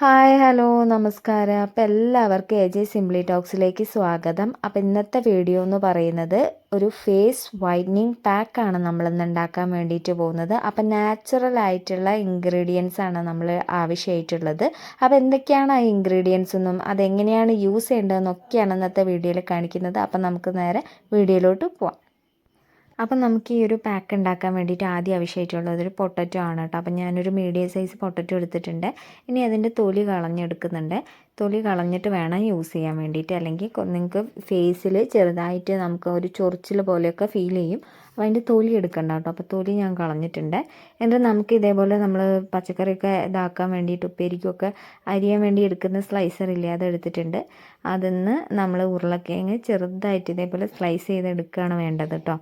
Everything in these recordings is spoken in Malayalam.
ഹായ് ഹലോ നമസ്കാരം. അപ്പോൾ എല്ലാവർക്കും എ ജെ സിംപ്ലി ടോക്സിലേക്ക് സ്വാഗതം. അപ്പോൾ ഇന്നത്തെ വീഡിയോ എന്ന് പറയുന്നത് ഒരു ഫേസ് വൈറ്റനിങ് പാക്കാണ് നമ്മളിന്ന് ഉണ്ടാക്കാൻ വേണ്ടിയിട്ട് പോകുന്നത്. അപ്പം നാച്ചുറൽ ആയിട്ടുള്ള ഇൻഗ്രീഡിയൻസ് ആണ് നമ്മൾ ആവശ്യമായിട്ടുള്ളത്. അപ്പോൾ എന്തൊക്കെയാണ് ആ ഇൻഗ്രീഡിയൻസ് എന്നും അതെങ്ങനെയാണ് യൂസ് ചെയ്യേണ്ടതെന്നൊക്കെയാണ് ഇന്നത്തെ വീഡിയോയിൽ കാണിക്കുന്നത്. അപ്പം നമുക്ക് നേരെ വീഡിയോയിലോട്ട് പോവാം. അപ്പം നമുക്ക് ഈ ഒരു പാക്ക് ഉണ്ടാക്കാൻ വേണ്ടിയിട്ട് ആദ്യം ആവശ്യമായിട്ടുള്ളത് ഒരു പൊട്ടറ്റോ ആണ് കേട്ടോ. അപ്പം ഞാനൊരു മീഡിയം സൈസ് പൊട്ടറ്റോ എടുത്തിട്ടുണ്ട്. ഇനി അതിന്റെ തൊലി കളഞ്ഞെടുക്കുന്നുണ്ട്. തൊലി കളഞ്ഞിട്ട് വേണം യൂസ് ചെയ്യാൻ വേണ്ടിയിട്ട്. അല്ലെങ്കിൽ നിങ്ങൾക്ക് ഫേസിൽ ചെറുതായിട്ട് നമുക്ക് ഒരു ചൊറിച്ചിൽ പോലെയൊക്കെ ഫീൽ ചെയ്യും. അപ്പോൾ അതിന്റെ തൊലി എടുക്കണ്ട കേട്ടോ. അപ്പോൾ തൊലി ഞാൻ കളഞ്ഞിട്ടുണ്ട്. എന്നിട്ട് നമുക്ക് ഇതേപോലെ നമ്മൾ പച്ചക്കറിയൊക്കെ ഇതാക്കാൻ വേണ്ടിയിട്ട് ഉപ്പേരിക്കൊക്കെ അരിയാൻ വേണ്ടി എടുക്കുന്ന സ്ലൈസർ ഇല്ലാതെ എടുത്തിട്ടുണ്ട് എടുത്തിട്ടുണ്ട്. അതിന്ന് നമ്മൾ ഉരുളക്കിഴങ്ങ് ചെറുതായിട്ട് ഇതേപോലെ സ്ലൈസ് ചെയ്തെടുക്കുകയാണ് വേണ്ടത് കേട്ടോ.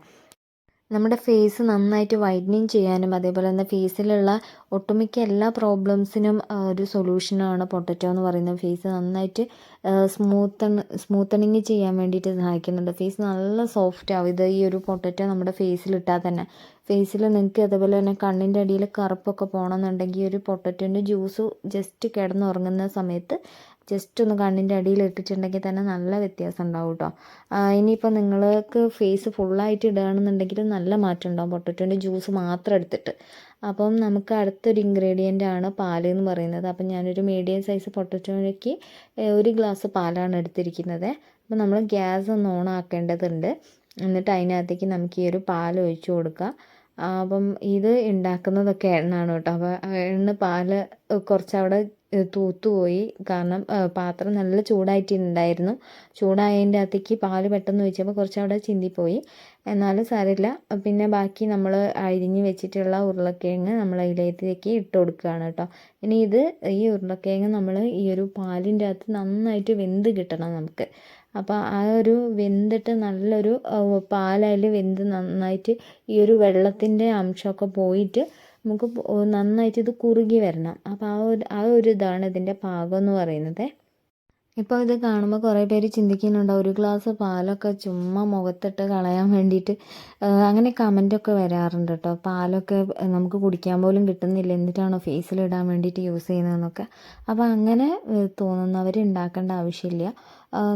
നമ്മുടെ ഫേസ് നന്നായിട്ട് വൈറ്റനിങ് ചെയ്യാനും അതേപോലെ തന്നെ ഫേസിലുള്ള ഒട്ടുമിക്ക എല്ലാ പ്രോബ്ലംസിനും ഒരു സൊല്യൂഷനാണ് പൊട്ടറ്റോ എന്ന് പറയുന്നത്. ഫേസ് നന്നായിട്ട് സ്മൂത്തൺ സ്മൂത്തണിങ് ചെയ്യാൻ വേണ്ടിയിട്ട് സഹായിക്കുന്നുണ്ട്. ഫേസ് നല്ല സോഫ്റ്റ് ആവും. ഇത് ഈ ഒരു പൊട്ടറ്റോ നമ്മുടെ ഫേസിലിട്ടാൽ തന്നെ. ഫേസിൽ നിങ്ങൾക്ക് അതുപോലെ തന്നെ കണ്ണിന്റെ അടിയിൽ കറുപ്പൊക്കെ പോകണമെന്നുണ്ടെങ്കിൽ ഒരു പൊട്ടറ്റോന്റെ ജ്യൂസ് ജസ്റ്റ് കിടന്നുറങ്ങുന്ന സമയത്ത് ജസ്റ്റ് ഒന്ന് കണ്ണിന്റെ അടിയിൽ ഇട്ടിട്ടുണ്ടെങ്കിൽ തന്നെ നല്ല വ്യത്യാസം ഉണ്ടാവും കേട്ടോ ഇനിയിപ്പോൾ നിങ്ങൾക്ക് ഫേസ് ഫുള്ളായിട്ട് ഇടുകയാണെന്നുണ്ടെങ്കിൽ നല്ല മാറ്റം ഉണ്ടാവും. പൊട്ടറ്റോന്റെ ജ്യൂസ് മാത്രം എടുത്തിട്ട്. അപ്പം നമുക്ക് അടുത്തൊരു ഇൻഗ്രീഡിയന്റ് ആണ് പാൽ എന്ന് പറയുന്നത്. അപ്പം ഞാനൊരു മീഡിയം സൈസ് പൊട്ടറ്റോയ്ക്ക് ഒരു ഗ്ലാസ് പാലാണ് എടുത്തിരിക്കുന്നത്. അപ്പം നമ്മൾ ഗ്യാസ് ഒന്ന് ഓൺ ആക്കേണ്ടതുണ്ട്. എന്നിട്ട് അതിനകത്തേക്ക് നമുക്ക് ഈ ഒരു പാൽ ഒഴിച്ചു കൊടുക്കാം. അപ്പം ഇത് ഉണ്ടാക്കുന്നതൊക്കെ എണ്ണാണ് കേട്ടോ. അപ്പോൾ എണ്ണ പാൽ കുറച്ചവിടെ തൂത്തുപോയി കാരണം പാത്രം നല്ല ചൂടായിട്ടുണ്ടായിരുന്നു ചൂടായതിന്റെ അകത്തേക്ക് പാൽ പെട്ടെന്ന് ഒഴിച്ചപ്പോൾ കുറച്ച് അവിടെ ചിന്തിപ്പോയി. എന്നാലും സാരമില്ല. പിന്നെ ബാക്കി നമ്മൾ അരിഞ്ഞ് വെച്ചിട്ടുള്ള ഉരുളക്കിഴങ്ങ് നമ്മൾ അതിലേക്ക് ഇട്ട് കൊടുക്കുകയാണ് കേട്ടോ. ഇനി ഇത് ഈ ഉരുളക്കിഴങ്ങ് നമ്മൾ ഈ ഒരു പാലിന്റെ അകത്ത് നന്നായിട്ട് വെന്ത് കിട്ടണം നമുക്ക്. അപ്പോൾ ആ ഒരു വെന്തിട്ട് നല്ലൊരു പാലായാലും വെന്ത് നന്നായിട്ട് ഈ ഒരു വെള്ളത്തിന്റെ അംശമൊക്കെ പോയിട്ട് നമുക്ക് നന്നായിട്ട് ഇത് കുറുകി വരണം. അപ്പോൾ ആ ഒരു ആ ഒരു ഇതാണ് ഇതിന്റെ പാകം എന്ന് പറയുന്നത്. ഇപ്പോൾ ഇത് കാണുമ്പോൾ കുറേ പേര് ചിന്തിക്കുന്നുണ്ട് ഒരു ഗ്ലാസ് പാലൊക്കെ ചുമ്മാ മുഖത്തിട്ട് കളയാൻ വേണ്ടിയിട്ട് അങ്ങനെ കമന്റൊക്കെ വരാറുണ്ട് കേട്ടോ പാലൊക്കെ നമുക്ക് കുടിക്കാൻ പോലും കിട്ടുന്നില്ല. എന്നിട്ടാണോ ഫേസിലിടാൻ വേണ്ടിയിട്ട് യൂസ് ചെയ്യുന്നതെന്നൊക്കെ. അപ്പോൾ അങ്ങനെ തോന്നുന്നവർ ഉണ്ടാക്കേണ്ട ആവശ്യമില്ല.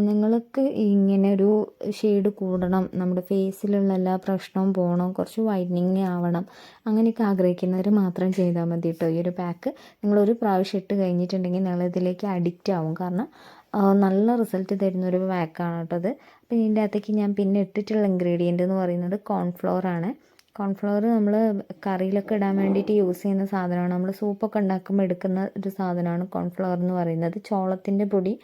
നിങ്ങൾക്ക് ഇങ്ങനെ ഒരു ഷെയ്ഡ് കൂടണം. നമ്മുടെ ഫേസിലുള്ള എല്ലാ പ്രശ്നവും പോകണം കുറച്ച് വൈറ്റനിങ് ആവണം. അങ്ങനെയൊക്കെ ആഗ്രഹിക്കുന്നവർ മാത്രം ചെയ്താൽ മതി കേട്ടോ ഈ ഒരു പാക്ക് നിങ്ങളൊരു പ്രാവശ്യം ഇട്ട് കഴിഞ്ഞിട്ടുണ്ടെങ്കിൽ നിങ്ങളിതിലേക്ക് അഡിക്റ്റ് ആവും. കാരണം നല്ല റിസൾട്ട് തരുന്ന ഒരു പാക്കാണ് കേട്ടോ അത്. പിന്നെ ഇതിന്റെ അകത്തേക്ക് ഞാൻ പിന്നെ ഇട്ടിട്ടുള്ള ഇൻഗ്രീഡിയന്റ് എന്ന് പറയുന്നത് കോൺഫ്ലോർ ആണ്. കോൺഫ്ലവർ നമ്മൾ കറിയിലൊക്കെ ഇടാൻ വേണ്ടിയിട്ട് യൂസ് ചെയ്യുന്ന സാധനമാണ്. നമ്മൾ സൂപ്പൊക്കെ ഉണ്ടാക്കുമ്പോൾ എടുക്കുന്ന ഒരു സാധനമാണ് കോൺഫ്ലവർ എന്ന് പറയുന്നത്. ചോളത്തിന്റെ പൊടി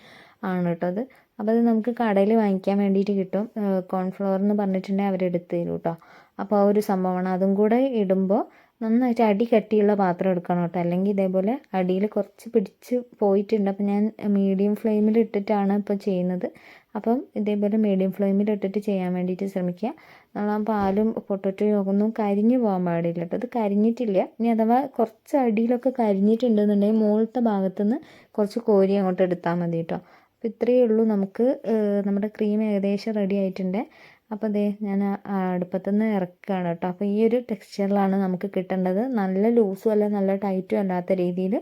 ആണ് കേട്ടോ അത്. അപ്പോൾ അത് നമുക്ക് കടയിൽ വാങ്ങിക്കാൻ വേണ്ടിയിട്ട് കിട്ടും. കോൺഫ്ലവർ എന്ന് പറഞ്ഞിട്ടുണ്ടെങ്കിൽ അവർ എടുത്തു തരും കേട്ടോ അപ്പോൾ ആ ഒരു സംഭവമാണ്. അതും കൂടെ ഇടുമ്പോൾ നന്നായിട്ട് അടി കട്ടിയുള്ള പാത്രം എടുക്കണം കേട്ടോ അല്ലെങ്കിൽ ഇതേപോലെ അടിയിൽ കുറച്ച് പിടിച്ച് പോയിട്ടുണ്ട്. അപ്പോൾ ഞാൻ മീഡിയം ഫ്ലെയിമിൽ ഇട്ടിട്ടാണ് ഇപ്പോൾ ചെയ്യുന്നത്. അപ്പം ഇതേപോലെ മീഡിയം ഫ്ലെയിമിൽ ഇട്ടിട്ട് ചെയ്യാൻ വേണ്ടിയിട്ട് ശ്രമിക്കുക നമ്മൾ പാലും പൊട്ടറ്റോ ഒന്നും കരിഞ്ഞു പോകാൻ പാടില്ല കേട്ടോ അത് കരിഞ്ഞിട്ടില്ല. ഇനി അഥവാ കുറച്ച് അടിയിലൊക്കെ കരിഞ്ഞിട്ടുണ്ടെന്നുണ്ടെങ്കിൽ മുകളിലത്തെ ഭാഗത്തുനിന്ന് കുറച്ച് കോരി അങ്ങോട്ട് എടുത്താൽ മതി കേട്ടോ അപ്പോൾ ഇത്രയേ ഉള്ളൂ നമുക്ക് നമ്മുടെ ക്രീം ഏകദേശം റെഡി ആയിട്ടുണ്ട്. അപ്പോൾ ദേ ഞാൻ അടുപ്പത്തുനിന്ന് ഇറക്കുകയാണ് കേട്ടോ. അപ്പോൾ ഈ ഒരു ടെക്സ്ചറിലാണ് നമുക്ക് കിട്ടേണ്ടത്. നല്ല ലൂസും അല്ല നല്ല ടൈറ്റും അല്ലാത്ത രീതിയിൽ.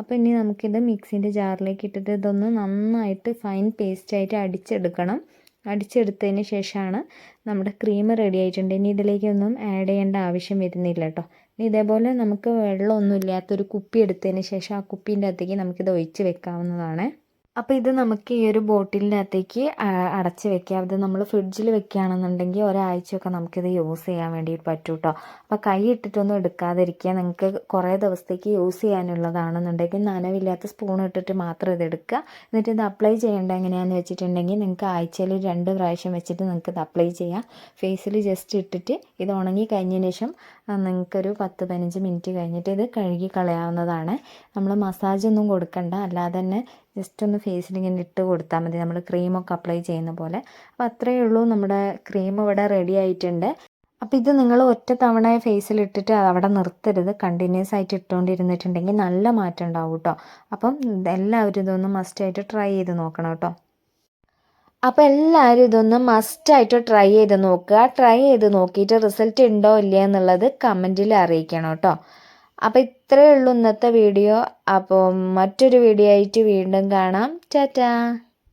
അപ്പോൾ ഇനി നമുക്കിത് മിക്സിന്റെ ജാറിലേക്ക് ഇട്ടിട്ട് ഇതൊന്ന് നന്നായിട്ട് ഫൈൻ പേസ്റ്റായിട്ട് അടിച്ചെടുക്കണം. അടിച്ചെടുത്തതിന് ശേഷമാണ് നമ്മുടെ ക്രീം റെഡി ആയിട്ടുണ്ട്. ഇനി ഇതിലേക്കൊന്നും ആഡ് ചെയ്യേണ്ട ആവശ്യം വരുന്നില്ല കേട്ടോ. ഇനി ഇതേപോലെ നമുക്ക് വെള്ളമൊന്നും ഇല്ലാത്തൊരു കുപ്പി എടുത്തതിന് ശേഷം ആ കുപ്പീന്റെ അകത്തേക്ക് നമുക്കിത് ഒഴിച്ച് വെക്കാവുന്നതാണ്. അപ്പോൾ ഇത് നമുക്ക് ഈ ഒരു ബോട്ടിലിനകത്തേക്ക് അടച്ച് വെക്കാം. ഇത് നമ്മൾ ഫ്രിഡ്ജിൽ വെക്കുകയാണെന്നുണ്ടെങ്കിൽ ഒരാഴ്ചയൊക്കെ നമുക്കിത് യൂസ് ചെയ്യാൻ വേണ്ടിയിട്ട് പറ്റും കേട്ടോ അപ്പോൾ കൈ ഇട്ടിട്ടൊന്നും എടുക്കാതിരിക്കുക. നിങ്ങൾക്ക് കുറേ ദിവസത്തേക്ക് യൂസ് ചെയ്യാനുള്ളതാണെന്നുണ്ടെങ്കിൽ നനവില്ലാത്ത സ്പൂൺ ഇട്ടിട്ട് മാത്രം ഇത് എടുക്കുക. എന്നിട്ട് ഇത് അപ്ലൈ ചെയ്യേണ്ട എങ്ങനെയാണെന്ന് വെച്ചിട്ടുണ്ടെങ്കിൽ നിങ്ങൾക്ക് ആഴ്ചയിൽ രണ്ട് പ്രാവശ്യം വെച്ചിട്ട് നിങ്ങൾക്ക് ഇത് അപ്ലൈ ചെയ്യാം. ഫേസിൽ ജസ്റ്റ് ഇട്ടിട്ട് ഇത് ഉണങ്ങി കഴിഞ്ഞതിന് ശേഷം നിങ്ങൾക്കൊരു പത്ത് പതിനഞ്ച് മിനിറ്റ് കഴിഞ്ഞിട്ട് ഇത് കഴുകി കളയാവുന്നതാണ്. നമ്മൾ മസാജൊന്നും കൊടുക്കണ്ട. അല്ലാതെ തന്നെ ജസ്റ്റ് ഒന്ന് ഫേസിൽ ഇങ്ങനെ ഇട്ട് കൊടുത്താൽ മതി. നമ്മൾ ക്രീമൊക്കെ അപ്ലൈ ചെയ്യുന്ന പോലെ. അപ്പോൾ അത്രയേ ഉള്ളൂ നമ്മുടെ ക്രീം ഇവിടെ റെഡി ആയിട്ടുണ്ട്. അപ്പോൾ ഇത് നിങ്ങൾ ഒറ്റ തവണ ഫേസിൽ ഇട്ടിട്ട് അവിടെ നിർത്തരുത്. കണ്ടിന്യൂസ് ആയിട്ട് ഇട്ടുകൊണ്ടിരുന്നിട്ടുണ്ടെങ്കിൽ നല്ല മാറ്റം ഉണ്ടാവും കേട്ടോ അപ്പം എല്ലാവരും ഇതൊന്ന് മസ്റ്റായിട്ട് ട്രൈ ചെയ്ത് നോക്കണം കേട്ടോ അപ്പോൾ എല്ലാവരും ഇതൊന്ന് മസ്റ്റായിട്ട് ട്രൈ ചെയ്ത് നോക്കുക. ട്രൈ ചെയ്ത് നോക്കിയിട്ട് റിസൾട്ട് ഉണ്ടോ ഇല്ലയോ എന്നുള്ളത് കമന്റിൽ അറിയിക്കണം കേട്ടോ അപ്പോൾ ഇത്രയേ ഉള്ളൂ ഇന്നത്തെ വീഡിയോ. അപ്പോൾ മറ്റൊരു വീഡിയോ ആയിട്ട് വീണ്ടും കാണാം. ടാറ്റാ.